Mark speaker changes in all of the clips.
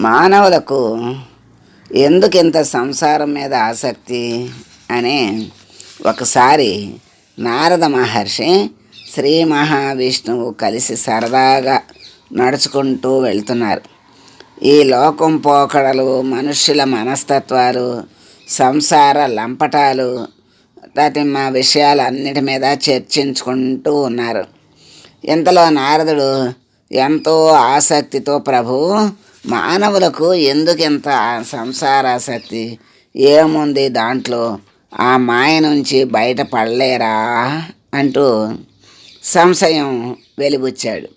Speaker 1: మానవులకు ఎందుకు ఇంత సంసారం మీద ఆసక్తి అని ఒకసారి నారద మహర్షి శ్రీ మహావిష్ణువు కలిసి సరదాగా నడుచుకుంటూ వెళ్తున్నారు. ఈ లోకం పోకడలు మనుష్యుల మనస్తత్వాలు సంసార లంపటాలు తదిమ విషయాలన్నిటి మీద చర్చించుకుంటూ ఉన్నారు. ఇంతలో నారదుడు ఎంతో ఆసక్తితో ప్రభు మానవులకు ఎందుకింత సంసారాసక్తి ఏముంది దాంట్లో? ఆ మాయ నుంచి బయటపడలేరా? అంటూ సంశయం వెలిబుచ్చాడు.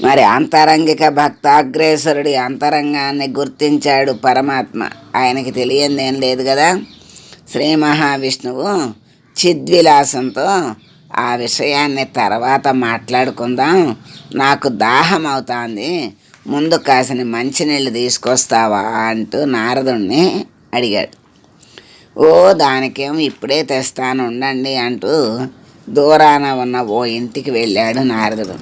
Speaker 1: మరి అంతరంగిక భక్తాగ్రేసరుడి అంతరంగాన్ని గుర్తించాడు పరమాత్మ. ఆయనకి తెలియందేం లేదు కదా? శ్రీ మహావిష్ణువు చిద్విలాసంతో ఆ విషయాన్ని తర్వాత మాట్లాడుకుందాం. నాకు దాహం అవుతాంది. ముందు కాసిన మంచినీళ్ళు తీసుకొస్తావా అంటూ నారదుణ్ణి అడిగాడు. ఓ దానికేం ఇప్పుడే తెస్తాను ఉండండి అంటూ దూరాన ఉన్న ఓ ఇంటికి వెళ్ళాడు నారదుడు.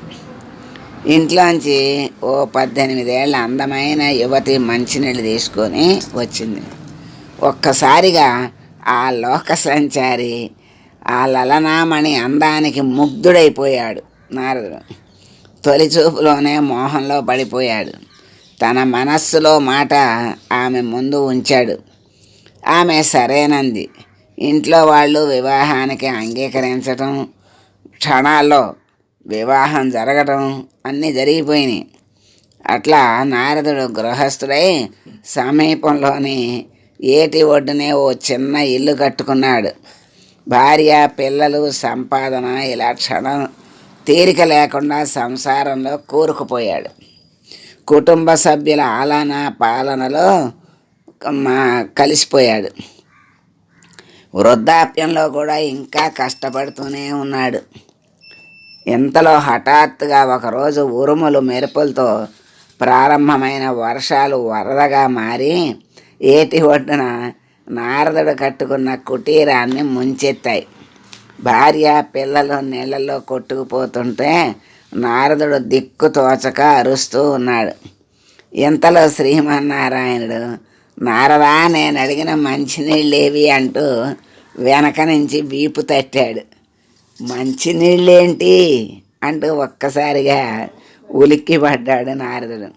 Speaker 1: ఇంట్లోంచి ఓ పద్దెనిమిదేళ్ళ అందమైన యువతి మంచినీళ్ళు తీసుకొని వచ్చింది. ఒక్కసారిగా ఆ లోక సంచారి ఆ లలనామణి అందానికి ముగ్ధుడైపోయాడు నారదుడు. తొలిచూపులోనే మోహంలో పడిపోయాడు. తన మనస్సులో మాట ఆమె ముందు ఉంచాడు. ఆమె సరేనంది. ఇంట్లో వాళ్ళు వివాహానికి అంగీకరించటం క్షణాల్లో వివాహం జరగటం అన్నీ జరిగిపోయినాయి. అట్లా నారదుడు గృహస్థుడై సమీపంలోని ఏటి ఒడ్డునే ఓ చిన్న ఇల్లు కట్టుకున్నాడు. భార్య పిల్లలు సంపాదన ఇలా క్షణం తీరిక లేకుండా సంసారంలో కూరుకుపోయాడు. కుటుంబ సభ్యుల ఆలన పాలనలో మా కలిసిపోయాడు. వృద్ధాప్యంలో కూడా ఇంకా కష్టపడుతూనే ఉన్నాడు. ఇంతలో హఠాత్తుగా ఒకరోజు ఉరుములు మెరుపులతో ప్రారంభమైన వర్షాలు వరదగా మారి ఏటి ఒడ్డున నారదుడు కట్టుకున్న కుటీరాన్ని ముంచెత్తాయి. భార్య పిల్లలు నీళ్ళల్లో కొట్టుకుపోతుంటే నారదుడు దిక్కు తోచక అరుస్తూ ఉన్నాడు. ఇంతలో శ్రీమన్నారాయణుడు నారదా నేను అడిగిన మంచినీళ్ళేవి అంటూ వెనక నుంచి వీపు తట్టాడు. మంచినీళ్ళేంటి? అంటూ ఒక్కసారిగా ఉలిక్కి పడ్డాడు నారదుడు.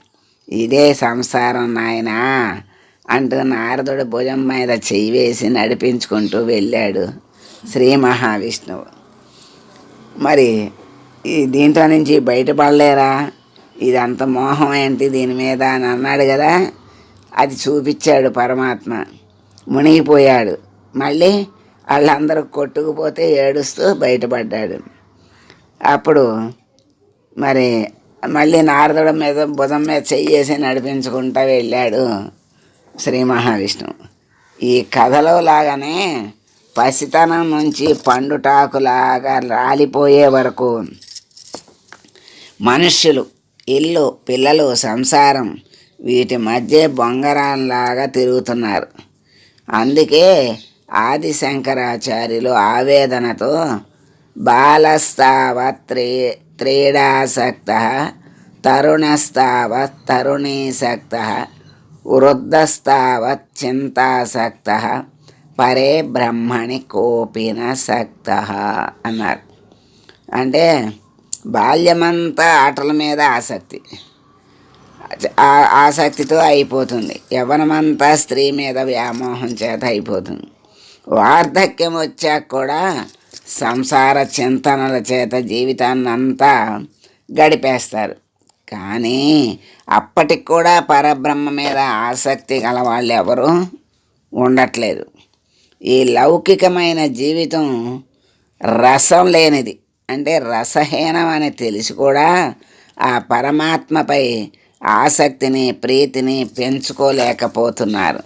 Speaker 1: ఇదే సంసారం నాయనా. అంటూ నారదుడు భుజం మీద చెయ్యి వేసి నడిపించుకుంటూ వెళ్ళాడు శ్రీ మహావిష్ణువు. మరి ఈ దీంట్లో నుంచి బయటపడలేరా? ఇదంత మోహం ఏంటి దీని మీద అని అన్నాడు కదా? అది చూపించాడు పరమాత్మ. మునిగిపోయాడు. మళ్ళీ వాళ్ళందరూ కొట్టుకుపోతే ఏడుస్తూ బయటపడ్డాడు. అప్పుడు మరి మళ్ళీ నారదుడు మీద భుజం మీద చెయ్యేసి నడిపించుకుంటూ వెళ్ళాడు. శ్రీ మహావిష్ణువు. ఈ కథలో లాగానే పసితనం నుంచి పండుటాకులాగా రాలిపోయే వరకు మనుష్యులు ఇల్లు పిల్లలు సంసారం వీటి మధ్య బొంగరాల్లాగా తిరుగుతున్నారు. అందుకే ఆది శంకరాచార్యులు ఆవేదనతో బాలస్తావ త్రీ త్రీడాసక్త తరుణస్తావత్ తరుణీసక్త వృద్ధస్తావచ్చింతాసక్త పరే బ్రహ్మణి కోపిన సక్త అన్నారు. అంటే బాల్యమంతా ఆటల మీద ఆసక్తి. ఆ- ఆసక్తితో అయిపోతుంది. యవనమంతా స్త్రీ మీద వ్యామోహం చేత అయిపోతుంది. వార్ధక్యం వచ్చాక కూడా సంసార చింతనల చేత జీవితాన్నంతా గడిపేస్తారు. కానీ అప్పటికి కూడా పరబ్రహ్మ మీద ఆసక్తి గల వాళ్ళు ఎవరు ఉండట్లేదు. ఈ లౌకికమైన జీవితం రసం లేనిది. అంటే రసహీనం అని తెలిసి కూడా ఆ పరమాత్మపై ఆసక్తిని ప్రీతిని పెంచుకోలేకపోతున్నారు.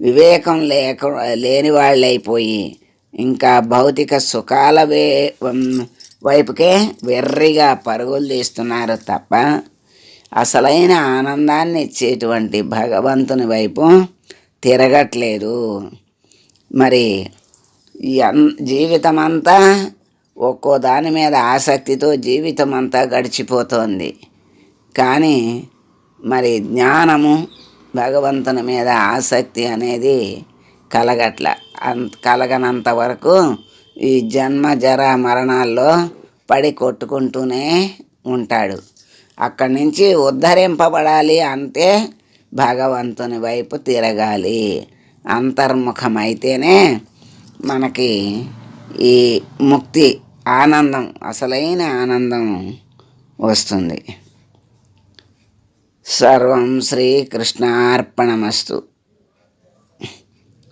Speaker 1: వివేకం లేక లేని వాళ్ళైపోయి ఇంకా భౌతిక సుఖాల వే వైపుకే వెర్రిగా పరుగులు తీస్తున్నారు తప్ప అసలైన ఆనందాన్ని ఇచ్చేటువంటి భగవంతుని వైపు తిరగట్లేదు. మరి ఈ జీవితం అంతా ఒక్కో దాని మీద ఆసక్తితో జీవితం అంతా గడిచిపోతోంది. కానీ మరి జ్ఞానము భగవంతుని మీద ఆసక్తి అనేది కలగట్ల అంత కలగనంత వరకు ఈ జన్మ జర మరణాల్లో పడి కొట్టుకుంటూనే ఉంటాడు. అక్కడి నుంచి ఉద్ధరింపబడాలి అంటే భగవంతుని వైపు తిరగాలి. అంతర్ముఖమైతేనే మనకి ఈ ముక్తి ఆనందం అసలైన ఆనందం వస్తుంది. సర్వం శ్రీకృష్ణార్పణమస్తు.